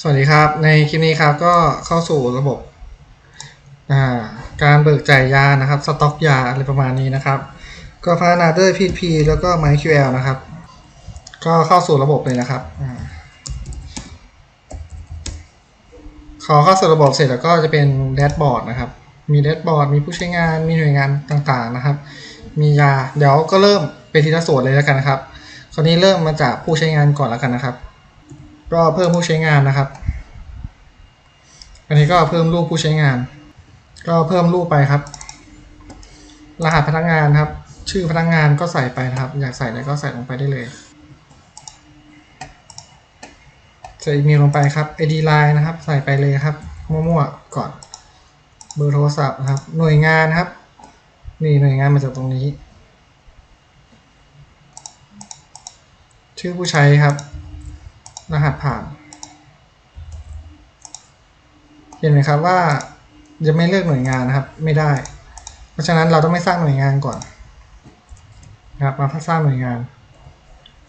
สวัสดีครับ ในคลิปนี้ครับก็เข้าสู่ระบบาการเบิกจ่ายยานะครับสต็อกยาอะไรประมาณนี้นะครับ ก็พัฒนาด้วย PP แล้วก็ MySQL นะครับ ก็เข้าสู่ระบบเลยนะครับอขอเข้าสู่ระบบเสร็จแล้วก็จะเป็นแดชบอร์ดนะครับ มีแดชบอร์ดมีผู้ใช้งานมีหน่วยงานต่างๆนะครับ มียาเดี๋ยวก็เริ่มไปทีละส่วนเลยแล้วกันนะครับ คราวนี้เริ่มมาจากผู้ใช้งานก่อนแล้วกันนะครับ ก็เพิ่มผู้ใช้งานนะครับ อันนี้ก็เพิ่มรูปผู้ใช้งาน ก็เพิ่มรูปไปครับ รหัสพนักงานครับ ชื่อพนักงานก็ใส่ไปนะครับ อยากใส่อะไรก็ใส่ลงไปได้เลยใส่อีเมลลงไปครับ ID line นะครับ ใส่ไปเลยครับ มั่วๆ ก่อน เบอร์โทรศัพท์นะครับ หน่วยงานครับ นี่หน่วยงานมาจากตรงนี้ ชื่อผู้ใช้ครับ รหัสผ่าน เห็นไหมครับว่าจะไม่เลือกหน่วยงานนะครับ ไม่ได้ เพราะฉะนั้นเราต้องไม่สร้างหน่วยงานก่อนนะครับมาสร้างหน่วยงาน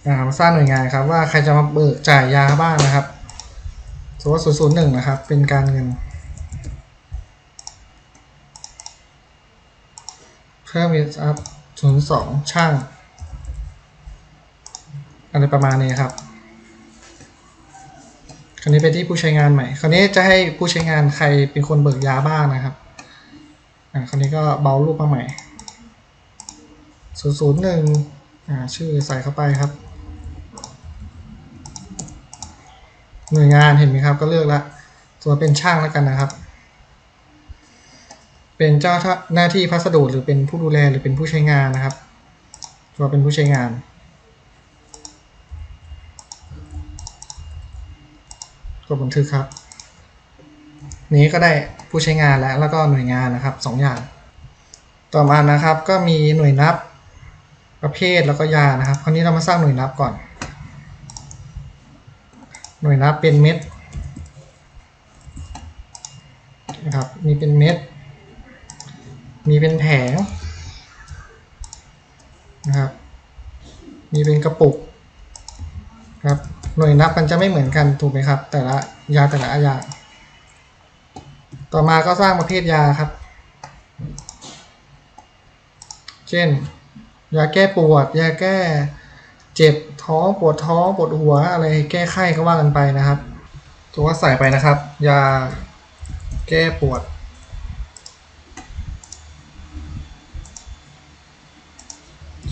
นะครับมาสร้างหน่วยงานครับว่าใครจะมาเบิกจ่ายยาบ้างนะครับสมมติว่า001นะครับ เป็นการเงิน เพิ่มอีกครับ02ช่างอะไรประมาณนี้ครับ คราวนี้ไปที่ผู้ใช้งานใหม่ คราวนี้จะให้ผู้ใช้งานใครเป็นคนเบิกยาบ้างนะครับอ่าคราวนี้ก็เบารูปมาใหม่ศูนย์ศูนย์หนึ่งอ่าชื่อใส่เข้าไปครับ หน่วยงานเห็นไหมครับก็เลือกละส่วนเป็นช่างแล้วกันนะครับ เป็นเจ้าหน้าที่พัสดุหรือเป็นผู้ดูแลหรือเป็นผู้ใช้งานนะครับ ตัวเป็นผู้ใช้งาน ดบันทึกครับ นี้ก็ได้ผู้ใช้งานแล้วแล้วก็หน่วยงานนะครับสองอย่าง ต่อมานะครับก็มีหน่วยนับประเภทแล้วก็ยานะครับ คราวนี้เรามาสร้างหน่วยนับก่อน หน่วยนับเป็นเม็ดนะครับ มีเป็นเม็ด มีเป็นแผงนะครับ มีเป็นกระปุกครับ หน่วยนับมันจะไม่เหมือนกันถูกไหมครับ แต่ละยาแต่ละอย่างต่อมาก็สร้างประเภทยาครับ เช่น ยาแก้ปวด ยาแก้เจ็บท้องปวดท้องปวดหัวอะไรแก้ไข้ก็ว่ากันไปนะครับตัวว่าใส่ไปนะครับ ยาแก้ปวด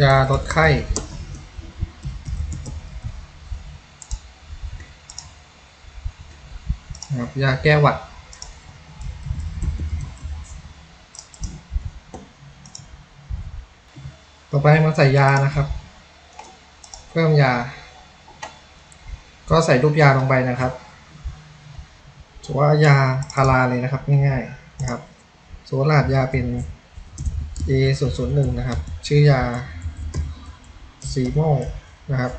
ยาลดไข้ นะครับยาแก้หวัดต่อไปมาใส่ยานะครับ เพิ่มยา ก็ใส่รูปยาลงไปนะครับถือว่ายาพาราเลยนะครับง่ายๆนะครับสมมติรหัสยาเป็น A 0 0 1นะครับ ชื่อยาซีโมนะครับ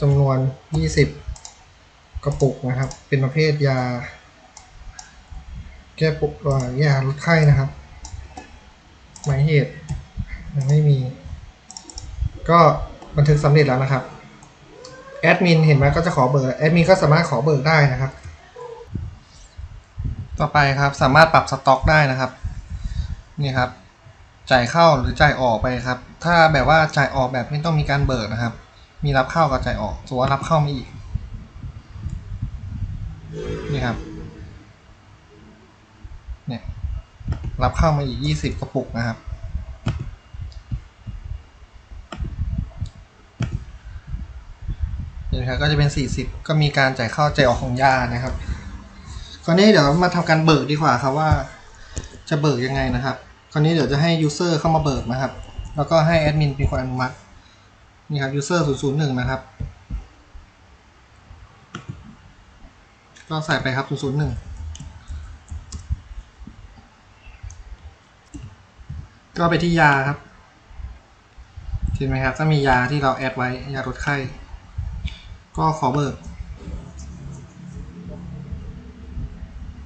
จำนวน 20 กระปุกนะครับ เป็นประเภทยา แก้ปวดอ่ายาลดไข้นะครับหมายเหตุยังไม่มี ก็บันทึกสำเร็จแล้วนะครับแอดมินเห็นไหมก็จะขอเบิกแอดมินก็สามารถขอเบิกได้นะครับ ต่อไปครับสามารถปรับสต็อกได้นะครับนี่ครับ จ่ายเข้าหรือจ่ายออกไปครับ ถ้าแบบว่าจ่ายออกแบบไม่ต้องมีการเบิกนะครับ มีรับเข้ากับจ่ายออกสมมติว่ารับเข้ามาอีก นี่ครับเนี่ยรับเข้ามาอีก 20 กระปุกนะครับ นี่นะครับก็จะเป็น 40 ก็มีการจ่ายเข้าจ่ายออกของยานะครับคราวนี้เดี๋ยวมาทำการเบิกดีกว่าครับว่าจะเบิกยังไงนะครับคราวนี้เดี๋ยวจะให้ user เข้ามาเบิกนะครับ แล้วก็ให้แอดมินเป็นคนอนุมัติ นี่ครับ user 001 นะครับ ก็ใส่ไปครับ 001 ก็ไปที่ยาครับเห็นไหมครับ ถ้ามียาที่เราแอดไว้ ยาลดไข้ ก็ขอเบิก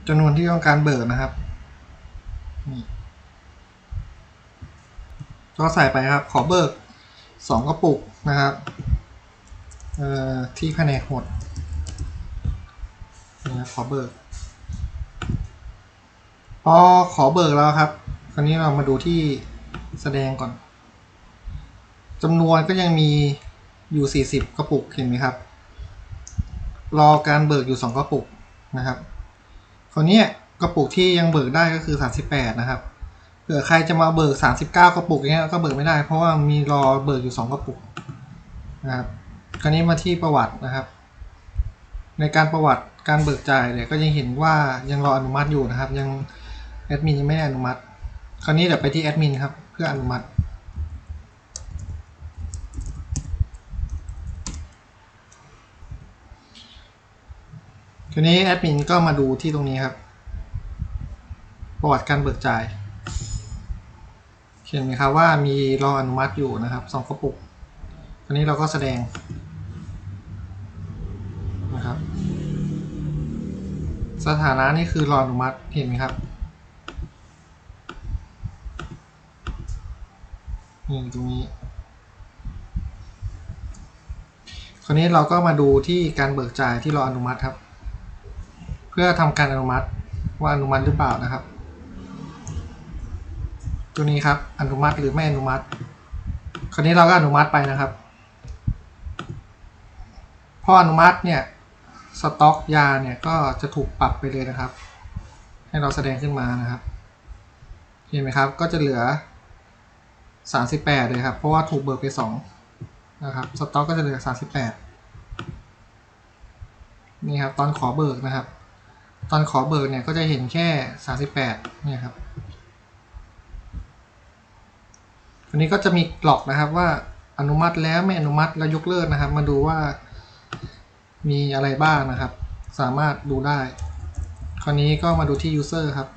จำนวนที่ต้องการเบิกนะครับ ก็ใส่ไปครับ ขอเบิกสองกระปุกนะครับเอ่อที่แผนกหด นี่ครับขอเบิกพอขอเบิกแล้วครับ คราวนี้เรามาดูที่แสดงก่อนจำนวนก็ยังมีอยู่ 40 กระปุกเห็นไหมครับ รอการเบิกอยู่ 2 กระปุกนะครับคราวนี้กระปุกที่ยังเบิกได้ก็คือ 38 นะครับเผื่อใครจะมาเบิก 39 กระปุกอย่างเงี้ยก็เบิกไม่ได้ เพราะว่ามีรอเบิกอยู่ 2 กระปุกนะครับคราวนี้มาที่ประวัตินะครับ ในการประวัติการเบิกจ่ายเนี่ยก็ยังเห็นว่ายังรออนุมัติอยู่นะครับ ยังแอดมินยังไม่ได้อนุมัติ คราวนี้เดี๋ยวไปที่แอดมินครับเพื่ออนุมัติทีนี้แอดมินก็มาดูที่ตรงนี้ครับ ประวัติการเบิกจ่าย เห็นไหมครับว่ามีรออนุมัติอยู่นะครับสองกระปุกทีนี้เราก็แสดง สถานะนี่คือรออนุมัติเห็นไหมครับนี่ตรงนี้คราวนี้เราก็มาดูที่การเบิกจ่ายที่รออนุมัติครับ เพื่อทำการอนุมัติว่าอนุมัติหรือเปล่านะครับ ตัวนี้ครับอนุมัติหรือไม่อนุมัติ คราวนี้เราก็อนุมัติไปนะครับ พออนุมัติเนี่ย สต็อกยาเนี่ยก็จะถูกปรับไปเลยนะครับ ให้เราแสดงขึ้นมานะครับ เห็นไหมครับ ก็จะเหลือ 38 เลยครับ เพราะว่าถูกเบิกไป 2 นะครับ สต็อกก็จะเหลือ 38 นี่ครับ ตอนขอเบิกนะครับ ตอนขอเบิกเนี่ยก็จะเห็นแค่ 38เนี่ยครับอันนี้ก็จะมีกรอกนะครับว่าอนุมัติแล้วไม่อนุมัติแล้วยกเลิกนะครับ มาดูว่า มีอะไรบ้างนะครับ สามารถดูได้ คราวนี้ก็มาดูที่ user ครับ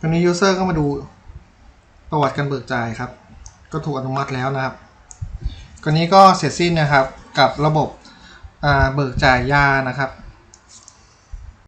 คราวนี้ user ก็มาดูประวัติการเบิกจ่ายครับ ก็ถูกอนุมัติแล้วนะครับคราวนี้ก็เสร็จสิ้นนะครับกับระบบเบิกจ่ายยานะครับ